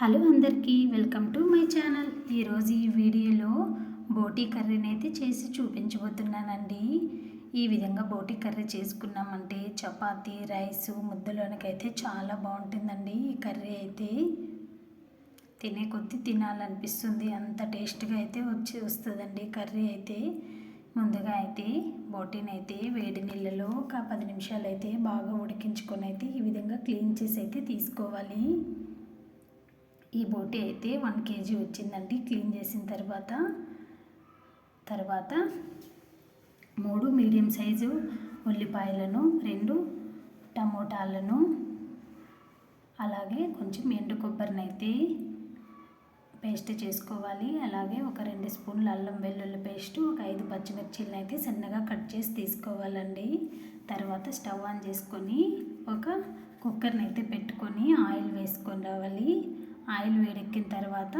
Hello అందరికీ welcome to my channel. ఈరోజు ఈ వీడియోలో బోటీ కర్రీని అయితే చేసి చూపించబోతున్నానండి. ఈ విధంగా బోటీ కర్రీ చేసుకున్నామంటే చపాతి రైస్ ముద్దలోనికైతే చాలా బాగుంటుందండి ఈ కర్రీ అయితే. తినే కొద్దీ తినాలనిపిస్తుంది అంత టేస్ట్గా అయితే వచ్చి వస్తుందండి కర్రీ అయితే. ముందుగా అయితే బోటీని అయితే వేడి నీళ్ళలో ఒక పది నిమిషాలు అయితే బాగా ఉడికించుకొని అయితే ఈ విధంగా క్లీన్ చేసి అయితే తీసుకోవాలి. ఈ బోటి అయితే వన్ కేజీ వచ్చిందండి. క్లీన్ చేసిన తర్వాత తర్వాత మూడు మీడియం సైజు ఉల్లిపాయలను రెండు టమోటాలను అలాగే కొంచెం ఎండు కొబ్బరిని అయితే పేస్ట్ చేసుకోవాలి. అలాగే ఒక రెండు స్పూన్లు అల్లం వెల్లుల్లి పేస్ట్ ఒక ఐదు పచ్చిమిర్చిలను అయితే సన్నగా కట్ చేసి తీసుకోవాలండి. తర్వాత స్టవ్ ఆన్ చేసుకొని ఒక కుక్కర్ని అయితే పెట్టుకొని ఆయిల్ వేసుకొని రావాలి. ఆయిల్ వేడెక్కిన తర్వాత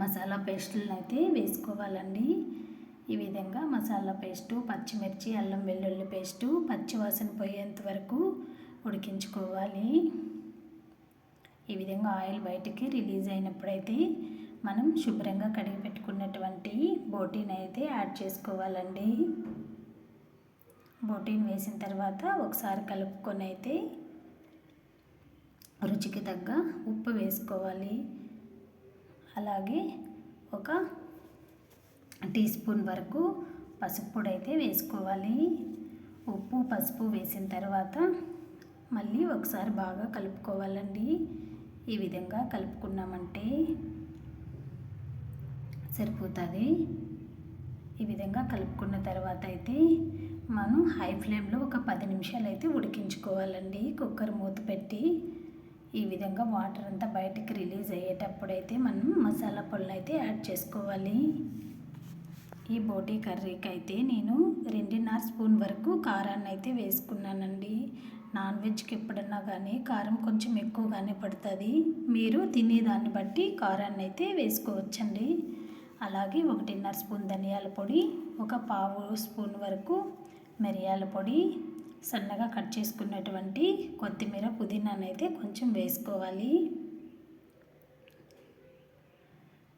మసాలా పేస్టులను అయితే వేసుకోవాలండి. ఈ విధంగా మసాలా పేస్టు పచ్చిమిర్చి అల్లం వెల్లుల్లి పేస్టు పచ్చివాసన పోయేంత వరకు ఉడికించుకోవాలి. ఈ విధంగా ఆయిల్ బయటికి రిలీజ్ అయినప్పుడైతే మనం శుభ్రంగా కడిగి పెట్టుకున్నటువంటి బోటీని అయితే యాడ్ చేసుకోవాలండి. బోటీని వేసిన తర్వాత ఒకసారి కలుపుకొని అయితే రుచికి తగ్గ ఉప్పు వేసుకోవాలి. అలాగే ఒక టీ స్పూన్ వరకు పసుపు పొడి అయితే వేసుకోవాలి. ఉప్పు పసుపు వేసిన తర్వాత మళ్ళీ ఒకసారి బాగా కలుపుకోవాలండి. ఈ విధంగా కలుపుకున్నామంటే సరిపోతుంది. ఈ విధంగా కలుపుకున్న తర్వాత అయితే మనం హై ఫ్లేమ్లో ఒక పది నిమిషాలు అయితే ఉడికించుకోవాలండి. కుక్కర్ మూత పెట్టి ఈ విధంగా వాటర్ అంతా బయటికి రిలీజ్ అయ్యేటప్పుడైతే మనం మసాలా పొలను అయితే యాడ్ చేసుకోవాలి. ఈ బోటీ కర్రీకి అయితే నేను రెండున్నర స్పూన్ వరకు కారాన్ని అయితే వేసుకున్నానండి. నాన్ వెజ్కి ఎప్పుడన్నా కానీ కారం కొంచెం ఎక్కువగానే పడుతుంది. మీరు తినేదాన్ని బట్టి కారాన్ని అయితే వేసుకోవచ్చండి. అలాగే ఒకటిన్నర స్పూన్ ధనియాల పొడి ఒక పావు స్పూన్ వరకు మిరియాల పొడి సన్నగా కట్ చేసుకున్నటువంటి కొత్తిమీర పుదీనాను అయితే కొంచెం వేసుకోవాలి.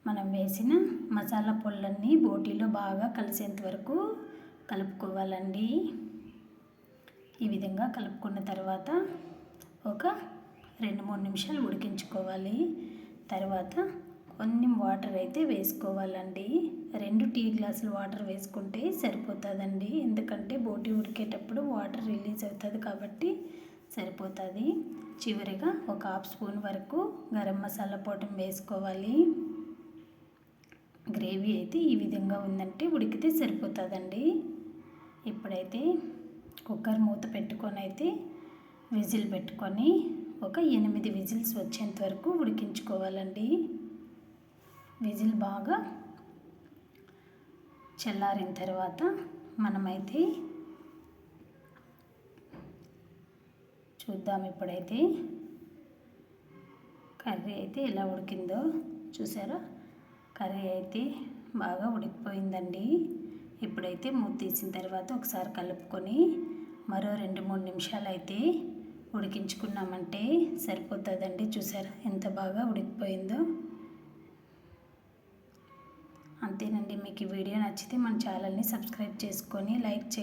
మనం వేసిన మసాలా పొళ్ళన్నీ బోటీలో బాగా కలిసేంత వరకు కలుపుకోవాలండి. ఈ విధంగా కలుపుకున్న తర్వాత ఒక రెండు మూడు నిమిషాలు ఉడికించుకోవాలి. తర్వాత కొన్ని వాటర్ అయితే వేసుకోవాలండి. రెండు టీ గ్లాసులు వాటర్ వేసుకుంటే సరిపోతుందండి. ఎందుకంటే బోటి ఉడికేటప్పుడు వాటర్ రిలీజ్ అవుతుంది కాబట్టి సరిపోతుంది. చివరిగా ఒక హాఫ్ స్పూన్ వరకు గరం మసాలా పొటం వేసుకోవాలి. గ్రేవీ అయితే ఈ విధంగా ఉందంటే ఉడికితే సరిపోతుందండి. ఇప్పుడైతే కుక్కర్ మూత పెట్టుకొని అయితే విజిల్ పెట్టుకొని ఒక ఎనిమిది విజిల్స్ వచ్చేంత వరకు ఉడికించుకోవాలండి. విజిల్ బాగా చల్లారిన తర్వాత మనమైతే చూద్దాం ఇప్పుడైతే కర్రీ అయితే ఎలా ఉడికిందో. చూసారా? కర్రీ అయితే బాగా ఉడికిపోయిందండి. ఇప్పుడైతే మూత తీసిన తర్వాత ఒకసారి కలుపుకొని మరో రెండు మూడు నిమిషాలు అయితే ఉడికించుకున్నామంటే సరిపోతుందండి. చూసారా? ఎంత బాగా ఉడికిపోయిందో. అంతేనండి. మీకు ఈ వీడియో నచ్చితే మన ఛానల్ని సబ్స్క్రైబ్ చేసుకొని లైక్ చేయండి.